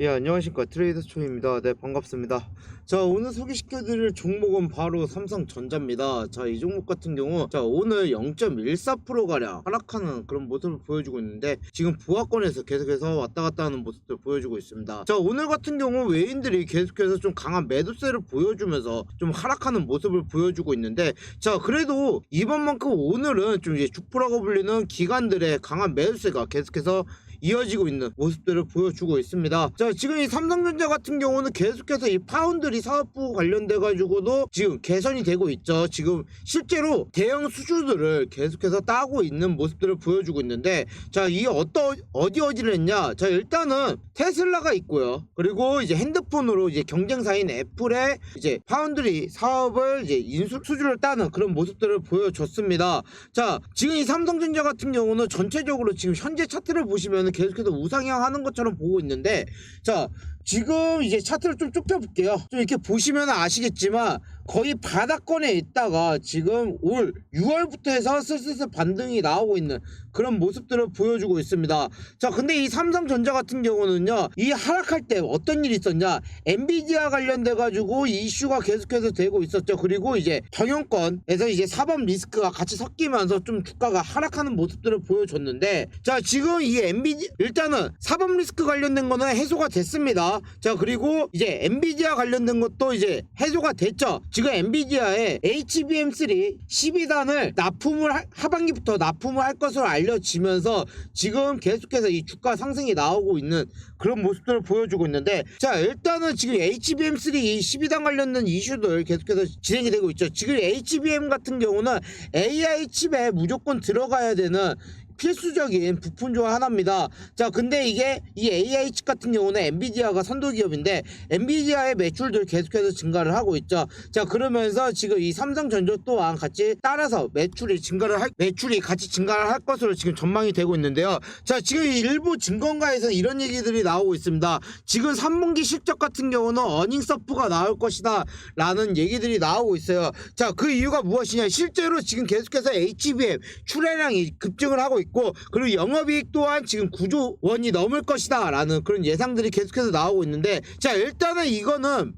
예, 안녕하십니까. 트레이더 초입니다. 네, 반갑습니다. 자, 오늘 소개시켜 드릴 종목은 바로 삼성전자입니다. 자, 이 종목 같은 경우, 자, 오늘 0.14%가량 하락하는 그런 모습을 보여주고 있는데, 지금 부하권에서 계속해서 왔다 갔다 하는 모습을 보여주고 있습니다. 자, 오늘 같은 경우 외인들이 계속해서 좀 강한 매도세를 보여주면서 좀 하락하는 모습을 보여주고 있는데, 자, 그래도 이번만큼 오늘은 좀 이제 주포라고 불리는 기관들의 강한 매도세가 계속해서 이어지고 있는 모습들을 보여주고 있습니다. 자, 지금 이 삼성전자 같은 경우는 계속해서 이 파운드리 사업부 관련돼 가지고도 지금 개선이 되고 있죠. 지금 실제로 대형 수주들을 계속해서 따고 있는 모습들을 보여주고 있는데 자, 이 어떠 어디 어디를 했냐? 자, 일단은 테슬라가 있고요. 그리고 이제 핸드폰으로 이제 경쟁사인 애플의 이제 파운드리 사업을 이제 인수 수주를 따는 그런 모습들을 보여줬습니다. 자, 지금 이 삼성전자 같은 경우는 전체적으로 지금 현재 차트를 보시면 계속해서 우상향 하는 것처럼 보고 있는데, 자, 지금 이제 차트를 좀 좁혀볼게요. 좀 이렇게 보시면 아시겠지만, 거의 바닥권에 있다가 지금 올 6월부터 해서 슬슬슬 반등이 나오고 있는 그런 모습들을 보여주고 있습니다. 자, 근데 이 삼성전자 같은 경우는요, 이 하락할 때 어떤 일이 있었냐? 엔비디아 관련돼 가지고 이슈가 계속해서 되고 있었죠. 그리고 이제 경영권에서 이제 사법 리스크가 같이 섞이면서 좀 주가가 하락하는 모습들을 보여줬는데, 자, 지금 이 엔비디 일단은 사법 리스크 관련된 거는 해소가 됐습니다. 자, 그리고 이제 엔비디아 관련된 것도 이제 해소가 됐죠. 지금 엔비디아의 HBM3 12단을 납품을 하, 하반기부터 납품을 할 것으로 알려지면서 지금 계속해서 이 주가 상승이 나오고 있는 그런 모습들을 보여주고 있는데 자 일단은 지금 HBM3 이 12단 관련된 이슈들 계속해서 진행이 되고 있죠. 지금 HBM 같은 경우는 AI 칩에 무조건 들어가야 되는 필수적인 부품 중 하나입니다. 자, 근데 이게 이 AI 칩 같은 경우는 엔비디아가 선도 기업인데 엔비디아의 매출들 계속해서 증가를 하고 있죠. 자, 그러면서 지금 이 삼성전자 또한 같이 따라서 매출이 증가를 할 매출이 같이 증가를 할 것으로 지금 전망이 되고 있는데요. 자, 지금 일부 증권가에서는 이런 얘기들이 나오고 있습니다. 지금 3분기 실적 같은 경우는 어닝 서프가 나올 것이다 라는 얘기들이 나오고 있어요. 자, 그 이유가 무엇이냐? 실제로 지금 계속해서 HBM 출하량이 급증을 하고 있고 그리고 영업이익 또한 지금 9조 원이 넘을 것이다 라는 그런 예상들이 계속해서 나오고 있는데 자 일단은 이거는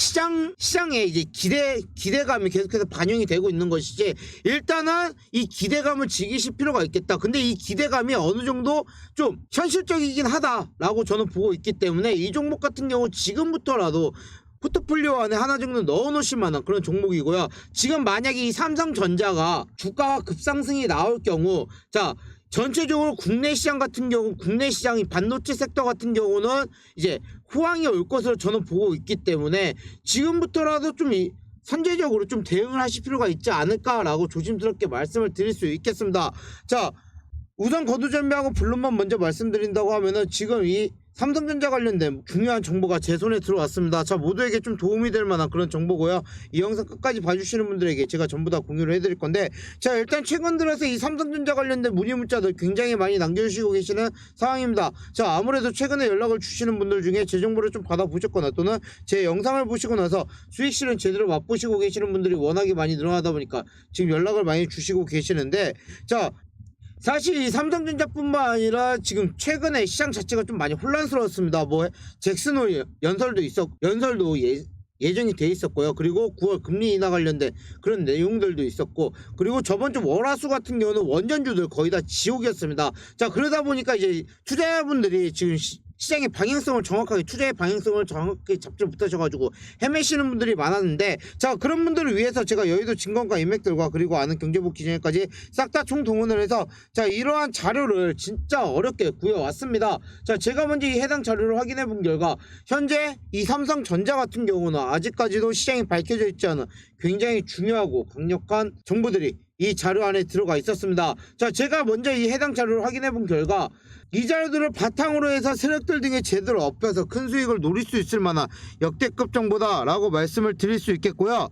시장 시장에 이제 기대 기대감이 계속해서 반영이 되고 있는 것이지 일단은 이 기대감을 즐기실 필요가 있겠다. 근데 이 기대감이 어느 정도 좀 현실적이긴 하다라고 저는 보고 있기 때문에 이 종목 같은 경우 지금부터라도 포트폴리오 안에 하나 정도 넣어놓으실 만한 그런 종목이고요. 지금 만약에 이 삼성전자가 주가가 급상승이 나올 경우, 자, 전체적으로 국내 시장 같은 경우, 국내 시장이 반도체 섹터 같은 경우는 이제 호황이 올 것으로 저는 보고 있기 때문에 지금부터라도 좀 이, 선제적으로 좀 대응을 하실 필요가 있지 않을까라고 조심스럽게 말씀을 드릴 수 있겠습니다. 자, 우선 거두절미하고 블룸만 먼저 말씀드린다고 하면은 지금 이 삼성전자 관련된 중요한 정보가 제 손에 들어왔습니다. 자 모두에게 좀 도움이 될 만한 그런 정보고요. 이 영상 끝까지 봐주시는 분들에게 제가 전부 다 공유를 해드릴 건데 자 일단 최근 들어서 이 삼성전자 관련된 문의 문자들 굉장히 많이 남겨주시고 계시는 상황입니다. 자 아무래도 최근에 연락을 주시는 분들 중에 제 정보를 좀 받아보셨거나 또는 제 영상을 보시고 나서 수익 실은 제대로 맛보시고 계시는 분들이 워낙에 많이 늘어나다 보니까 지금 연락을 많이 주시고 계시는데 자 사실 이 삼성전자뿐만 아니라 지금 최근에 시장 자체가 좀 많이 혼란스러웠습니다. 뭐 잭슨호 연설도 있었 연설도 예, 예정이 돼 있었고요. 그리고 9월 금리 인하 관련된 그런 내용들도 있었고 그리고 저번 주 월화수 같은 경우는 원전주들 거의 다 지옥이었습니다. 자 그러다 보니까 이제 투자자분들이 지금 시, 시장의 방향성을 정확하게 투자의 방향성을 정확하게 잡지 못하셔가지고 헤매시는 분들이 많았는데 자 그런 분들을 위해서 제가 여의도 증권가 인맥들과 그리고 아는 경제부 기자님까지 싹 다 총동원을 해서 자 이러한 자료를 진짜 어렵게 구해왔습니다. 자 제가 먼저 이 해당 자료를 확인해 본 결과 현재 이 삼성전자 같은 경우는 아직까지도 시장이 밝혀져 있지 않은 굉장히 중요하고 강력한 정보들이 이 자료 안에 들어가 있었습니다. 자 제가 먼저 이 해당 자료를 확인해 본 결과 이 자료들을 바탕으로 해서 세력들 등에 제대로 업혀서 큰 수익을 노릴 수 있을 만한 역대급 정보다라고 말씀을 드릴 수 있겠고요.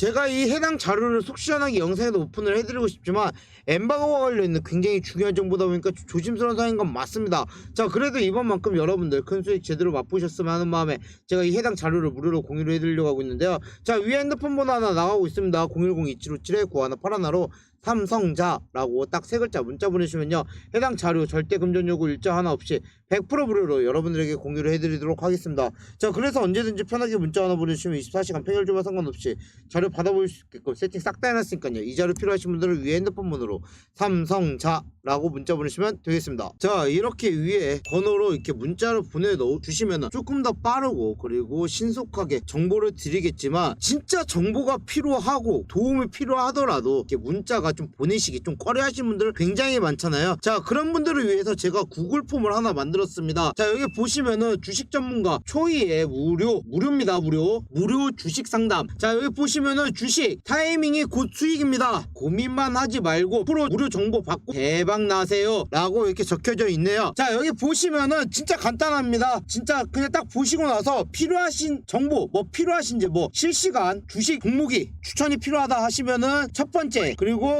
제가 이 해당 자료를 속 시원하게 영상에도 오픈을 해드리고 싶지만 엠바고와 관련된 굉장히 중요한 정보다 보니까 조- 조심스러운 사항인 건 맞습니다. 자 그래도 이번만큼 여러분들 큰 수익 제대로 맛보셨으면 하는 마음에 제가 이 해당 자료를 무료로 공유를 해드리려고 하고 있는데요. 자 위에 핸드폰 번호 하나 나가고 있습니다. 010-2757-9181로 삼성자라고 딱 세 글자 문자 보내주시면요. 해당 자료 절대 금전 요구 일자 하나 없이 100% 무료로 여러분들에게 공유를 해드리도록 하겠습니다. 자 그래서 언제든지 편하게 문자 하나 보내주시면 24시간 평일주마 상관없이 자료 받아볼 수 있게끔 세팅 싹 다 해놨으니까요. 이 자료 필요하신 분들은 위에 핸드폰 번호로 삼성자라고 문자 보내시면 되겠습니다. 자 이렇게 위에 번호로 이렇게 문자를 보내 넣어 주시면 조금 더 빠르고 그리고 신속하게 정보를 드리겠지만 진짜 정보가 필요하고 도움이 필요하더라도 이렇게 문자가 좀 보내시기 좀 꺼려 하시는 분들 굉장히 많잖아요. 자 그런 분들을 위해서 제가 구글 폼을 하나 만들었습니다. 자 여기 보시면은 주식 전문가 초이의 무료 무료입니다 무료 무료 주식 상담. 자 여기 보시면은 주식 타이밍이 곧 수익입니다. 고민만 하지 말고 프로 무료 정보 받고 대박 나세요 라고 이렇게 적혀져 있네요. 자 여기 보시면은 진짜 간단합니다. 진짜 그냥 딱 보시고 나서 필요하신 정보 뭐 필요하신지 뭐 실시간 주식 종목이 추천이 필요하다 하시면은 첫 번째 그리고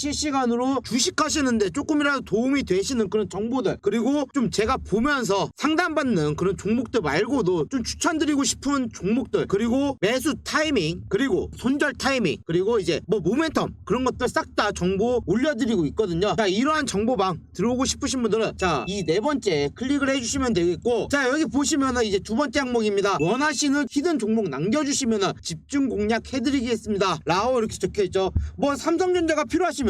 실시간으로 주식하시는데 조금이라도 도움이 되시는 그런 정보들 그리고 좀 제가 보면서 상담받는 그런 종목들 말고도 좀 추천드리고 싶은 종목들 그리고 매수 타이밍 그리고 손절 타이밍 그리고 이제 뭐 모멘텀 그런 것들 싹 다 정보 올려드리고 있거든요. 자 이러한 정보방 들어오고 싶으신 분들은 자 이 네 번째 클릭을 해주시면 되겠고 자 여기 보시면은 이제 두 번째 항목입니다. 원하시는 히든 종목 남겨주시면은 집중 공략 해드리겠습니다. 라고 이렇게 적혀있죠. 뭐 삼성전자가 필요하시면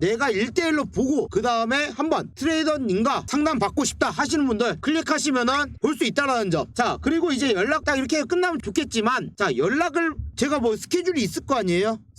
내가 1대1로 보고 그 다음에 한번 트레이더님과 상담 받고 싶다 하시는 분들 클릭하시면은 볼 수 있다라는 점. 자, 그리고 이제 연락 딱 이렇게 끝나면 좋겠지만, 자, 연락을 제가 뭐 스케줄이 있을 거 아니에요?